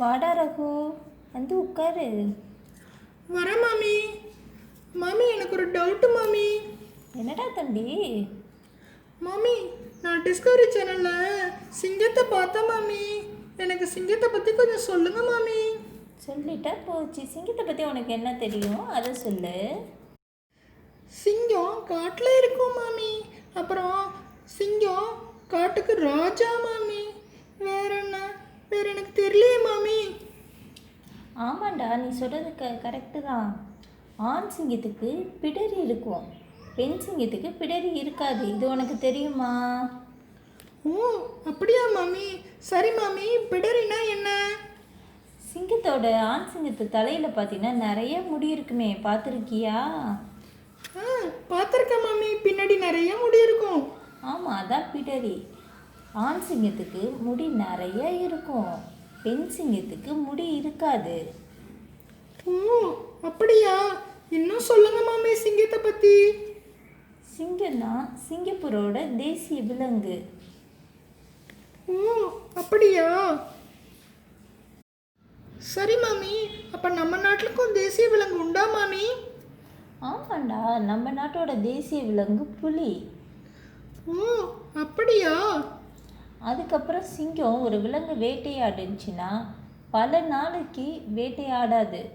வாடா ரகு வந்து உட்காரு. வரேன் மாமி. மாமி எனக்கு ஒரு டவுட்டு மாமி. என்னடா தம்பி? மாமி நான் டிஸ்கவரி சேனலில் சிங்கத்தை பார்த்தேன் மாமி. எனக்கு சிங்கத்தை பற்றி கொஞ்சம் சொல்லுங்க மாமி. சொல்லிட்டா போச்சு. சிங்கத்தை பற்றி உனக்கு என்ன தெரியும்? அதை சொல்லு. சிங்கம் காட்டில் இருக்கும் மாமி. அப்புறம் சிங்கம் காட்டுக்கு ராஜா மாமி. வேற என்ன? வேற எனக்கு தெரியலையே ஆமாண்டா நீ சொல்கிறது க கரெக்டு தான். ஆண் சிங்கத்துக்கு பிடரி இருக்கும். பெண் சிங்கத்துக்கு பிடரி இருக்காது. இது உனக்கு தெரியுமா? ஓ அப்படியா மாமி? சரி மாமி பிடரினா என்ன? சிங்கத்தோட ஆண் சிங்கத்து தலையில் பார்த்தீங்கன்னா நிறைய முடி இருக்குமே. பார்த்துருக்கியா ஆ பார்த்துருக்கேன் மாமி. பின்னாடி நிறைய முடி இருக்கும். ஆமாம் அதான் பிடரி. ஆண் சிங்கத்துக்கு முடி நிறைய இருக்கும். பெண் சிங்கத்துக்கு முடி இருக்காது. ஓ அப்படியா? இன்னும் சொல்லுங்க மாமி சிங்கத்தை பற்றி சிங்கம் தான் சிங்கப்பூரோட தேசிய விலங்கு. ஓ அப்படியா? சரி மாமி அப்போ நம்ம நாட்டுக்கும் தேசிய விலங்கு உண்டா மாமி? ஆமாண்டா நம்ம நாட்டோட தேசிய விலங்கு புலி. ஓ அப்படியா? அதுக்கப்புறம் சிங்கம் ஒரு விலங்கு வேட்டையாடுச்சுன்னா பல நாளைக்கு வேட்டையாடாது.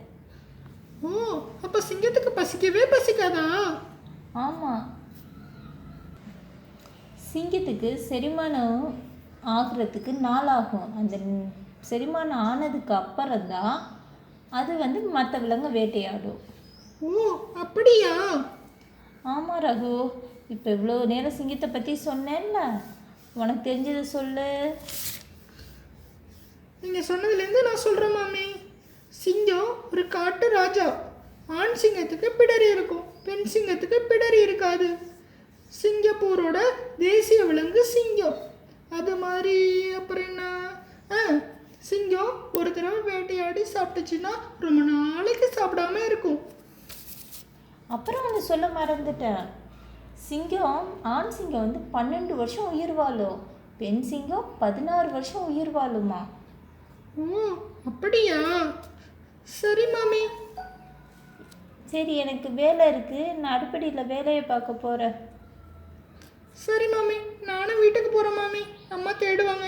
ஓ அப்போ சிங்கத்துக்கு பசிக்கவே பசிக்காதா? ஆமாம் சிங்கத்துக்கு செரிமானம் ஆகிறதுக்கு நாளாகும். அந்த ந- செரிமானம் ஆனதுக்கு அப்புறம் தான் அது வந்து மற்ற விலங்கு வேட்டையாடும். ஓ அப்படியா? ஆமாம் ரகு. இப்போ இவ்வளோ நேரம் சிங்கத்தை பற்றி சொன்னேன்ல. உனக்கு தெரிஞ்சதை சொல்லு. நீங்கள் சொன்னதுலேருந்து நான் சொல்கிறேன் மாமி. சிங்கம் ஒரு காட்டு ராஜா. ஆண் சிங்கத்துக்கு பிடரி இருக்கும். பெண் சிங்கத்துக்கு பிடரி இருக்காது. சிங்கப்பூரோட தேசிய விலங்கு சிங்கம். அது மாதிரி அப்புறம் என்ன? ஆ சிங்கம் ஒரு தடவை வேட்டையாடி சாப்பிட்டுச்சுன்னா ரொம்ப நாளைக்கு சாப்பிடாம இருக்கும். அப்புறம் ஒன்று சொல்ல மறந்துட்டேன். சிங்கம் ஆண் சிங்கம் வந்து பன்னெண்டு வருஷம் உயிர் வாழும். பெண் சிங்கம் பதினாறு வருஷம் உயிர் வாழுமா? ஓ அப்படியா? சரி மாமி. சரி எனக்கு வேலை இருக்குது நான் அடுப்படியில் வேலையை பார்க்க போகிறேன் சரி மாமி. நானும் வீட்டுக்கு போகிறேன் மாமி. அம்மா தேடுவாங்க.